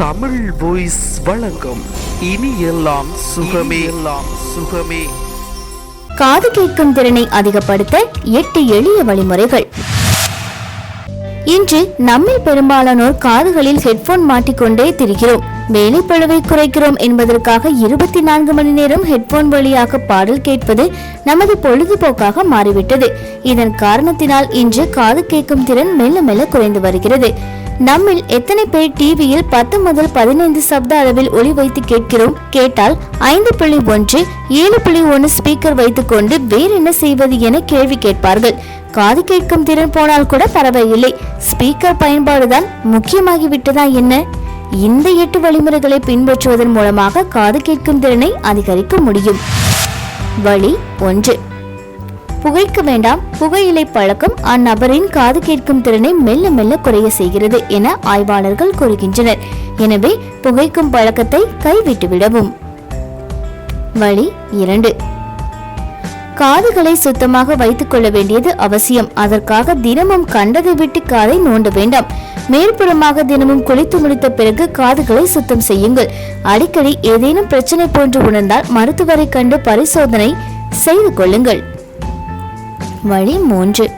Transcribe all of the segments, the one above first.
Tamil voice வழங்கும் இனி எல்லாம் சுகமே. எல்லாம் சுகமே. காது கேட்கும் திறனை அதிகப்படுத்த எட்டு எளிய வழிமுறைகள். இன்று நம்மில் பெரும்பாலானோர் காதுகளில் ஹெட்போன் மாட்டிக்கொண்டே திரிகிறோம். வேலைப்பழுவை குறைக்கிறோம் என்பதற்காக இருபத்தி நான்கு மணி நேரம் ஹெட்போன் வழியாக பாடல் கேட்பது நமது பொழுதுபோக்காக மாறிவிட்டது. இதன் காரணத்தினால் இன்று காது கேட்கும் திறன் மெல்ல மெல்ல குறைந்து வருகிறது. நம்மில் எத்தனை பேர் டிவியில் பத்து முதல் பதினைந்து சப்த அளவில் ஒளி வைத்து கேட்கிறோம்? கேட்டால் ஐந்து புள்ளி ஒன்று ஏழு புள்ளி ஒன்று ஸ்பீக்கர் வைத்துக்கொண்டு வேறு என்ன செய்வது என கேள்வி கேட்பார்கள். காது கேட்கும் திறன் போனால் கூட பரவாயில்லை. ஸ்பீக்கர் பயன்பாடுதான் முக்கியமாகிவிட்டதா என்ன? இந்த எட்டு வழிமுறைகளை பின்பற்றுவதன் மூலமாக காது கேட்கும் திறனை அதிகரிக்க முடியும். வழி ஒன்று. புகைக்க வேண்டாம் புகையிலை பழக்கம் அந்நபரின் காது கேட்கும் திறனை மெல்ல மெல்ல குறைய செய்கிறது என ஆய்வாளர்கள் கூறுகின்றனர். எனவே புகைக்கும் பழக்கத்தை கைவிட்டு விடவும். வழி இரண்டு. காதுகளை சுத்தமாக வைத்துக் கொள்ள வேண்டியது அவசியம். அதற்காக தினமும் கண்டதை விட்டு காதை நோண்ட வேண்டாம். மேற்புறமாக தினமும் குளித்து முடித்த பிறகு காதுகளை சுத்தம் செய்யுங்கள். அடிக்கடி ஏதேனும் பிரச்சனை போன்று உணர்ந்தால் மருத்துவரை கண்டு பரிசோதனை செய்து கொள்ளுங்கள். வழி மூன்று.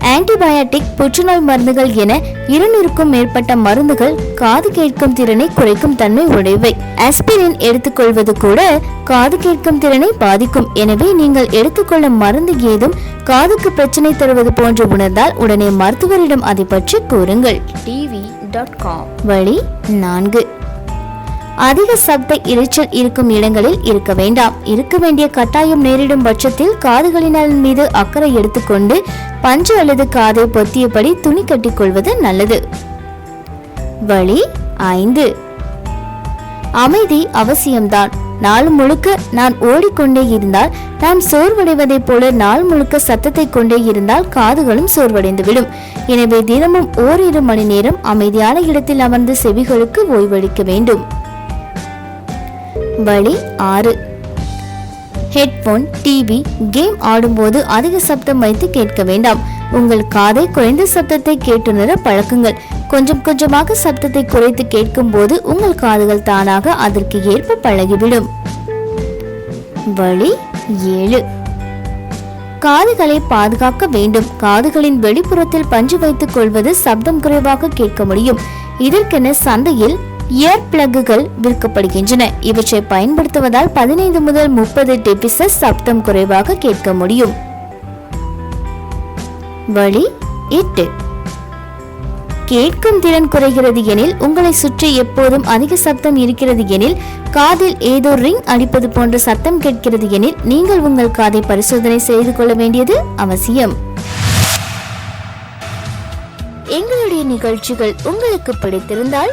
ஆன்டிபயாட்டிக் புற்றுநோய் மருந்துகள் என இருநூறுக்கும் மேற்பட்ட மருந்துகள் காது கேட்கும் திறனை குறைக்கும் தன்மை உடையவை. ஆஸ்பிரின் எடுத்துக்கொள்வது கூட காது கேட்கும் திறனை பாதிக்கும். எனவே நீங்கள் எடுத்துக்கொள்ளும் மருந்து ஏதும் காதுக்கு பிரச்சனை தருவது போன்று உணர்ந்தால் உடனே மருத்துவரிடம் அதை பற்றி கூறுங்கள். டிவி டாட் காம் வழி நான்கு. அதிக சப்த இரைச்சல் இருக்கும் இடங்களில் இருக்க வேண்டாம். இருக்க வேண்டிய கட்டாயம் நேரிடும் பட்சத்தில் காதுகளினால் மீது அக்கறை எடுத்துக்கொண்டு பஞ்சு அல்லது காதை பொத்தியபடி துணி கட்டிக்கொள்வது நல்லது. வழி ஐந்து. அமைதி அவசியம்தான். நாள் முழுக்க நான் ஓடிக்கொண்டே இருந்தால் நாம் சோர்வடைவதைப் போல நாள் முழுக்க சத்தத்தை கொண்டே இருந்தால் காதுகளும் சோர்வடைந்துவிடும். எனவே தினமும் ஓரிரு மணி நேரம் அமைதியான இடத்தில் அமர்ந்து செவிகளுக்கு ஓய்வளிக்க வேண்டும். வழி ஆறு. ஹெட்போன் டிவி கேம் ஆடும்போது அதிக சப்தம் வைத்து கேட்க வேண்டாம். உங்கள் காதை குறைந்த சப்தத்தை கேட்டுணர பழக்குங்கள். கொஞ்சம் கொஞ்சமாக சப்தத்தை குறைத்து கேட்கும் போது உங்கள் காதுகள் தானாக அதற்கு ஏற்ப பழகிவிடும். வழி ஏழு. காதுகளை பாதுகாக்க வேண்டும். காதுகளின் வெளிப்புறத்தில் பஞ்சு வைத்துக் கொள்வது சப்தம் குறைவாக கேட்க முடியும். இதற்கென சந்தையில் இயர் பிளக்குகள் விற்கப்படுகின்றன. இவற்றை பயன்படுத்துவதால் பதினைந்து முதல் முப்பது டெபிசஸ் சப்தம் குறைவாக கேட்க முடியும். வழி எட்டு. கேட்கும் திறன் குறைகிறது எனில் உங்களை சுற்றி எப்போதும் அதிக சப்தம் இருக்கிறது எனில் காதில் ஏதோ ரிங் அடிப்பது போன்ற சத்தம் கேட்கிறது எனில் நீங்கள் உங்கள் காதை பரிசோதனை செய்து கொள்ள வேண்டியது அவசியம். எங்களுடைய நிகழ்ச்சிகள் உங்களுக்கு பிடித்திருந்தால்